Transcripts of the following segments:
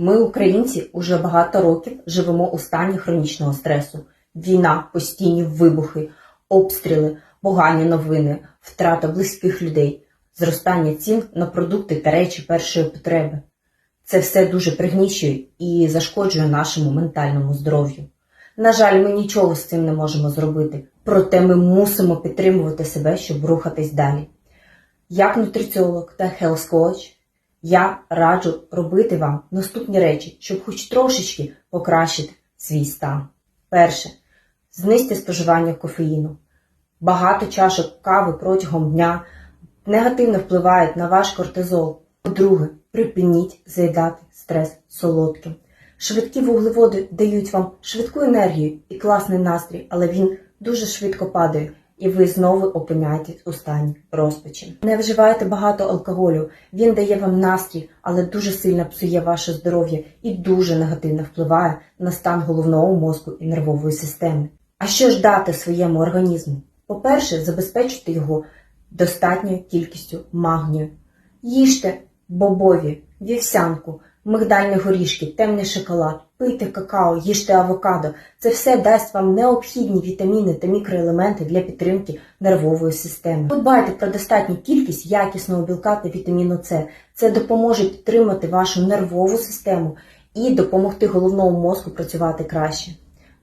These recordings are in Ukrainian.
Ми, українці, уже багато років живемо у стані хронічного стресу. Війна, постійні вибухи, обстріли, погані новини, втрата близьких людей, зростання цін на продукти та речі першої потреби. Це все дуже пригнічує і зашкоджує нашому ментальному здоров'ю. На жаль, ми нічого з цим не можемо зробити, проте ми мусимо підтримувати себе, щоб рухатись далі. Як нутриціолог та coach я раджу робити вам наступні речі, щоб хоч трошечки покращити свій стан. Перше. Знизьте споживання кофеїну. Багато чашок кави протягом дня негативно впливають на ваш кортизол. По-друге, припиніть заїдати стрес солодким. Швидкі вуглеводи дають вам швидку енергію і класний настрій, але він дуже швидко падає, і ви знову опиняєтесь у стані розпачі. Не вживайте багато алкоголю. Він дає вам настрій, але дуже сильно псує ваше здоров'я і дуже негативно впливає на стан головного мозку і нервової системи. А що ж дати своєму організму? По-перше, забезпечити його достатньою кількістю магнію. Їжте бобові, вівсянку, мигдальні горішки, темний шоколад, пийте какао, їжте авокадо. Це все дасть вам необхідні вітаміни та мікроелементи для підтримки нервової системи. Подбайте про достатню кількість якісного білка та вітаміну С. Це допоможе підтримати вашу нервову систему і допомогти головному мозку працювати краще.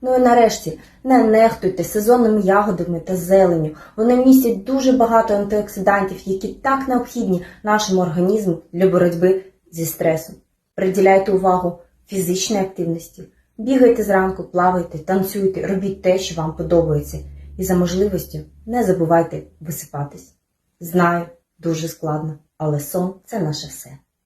Ну і нарешті не нехтуйте сезонними ягодами та зеленню. Вони містять дуже багато антиоксидантів, які так необхідні нашому організму для боротьби зі стресом. Приділяйте увагу фізичній активності. Бігайте зранку, плавайте, танцюйте, робіть те, що вам подобається. І за можливістю не забувайте висипатись. Знаю, дуже складно, але сон це наше все.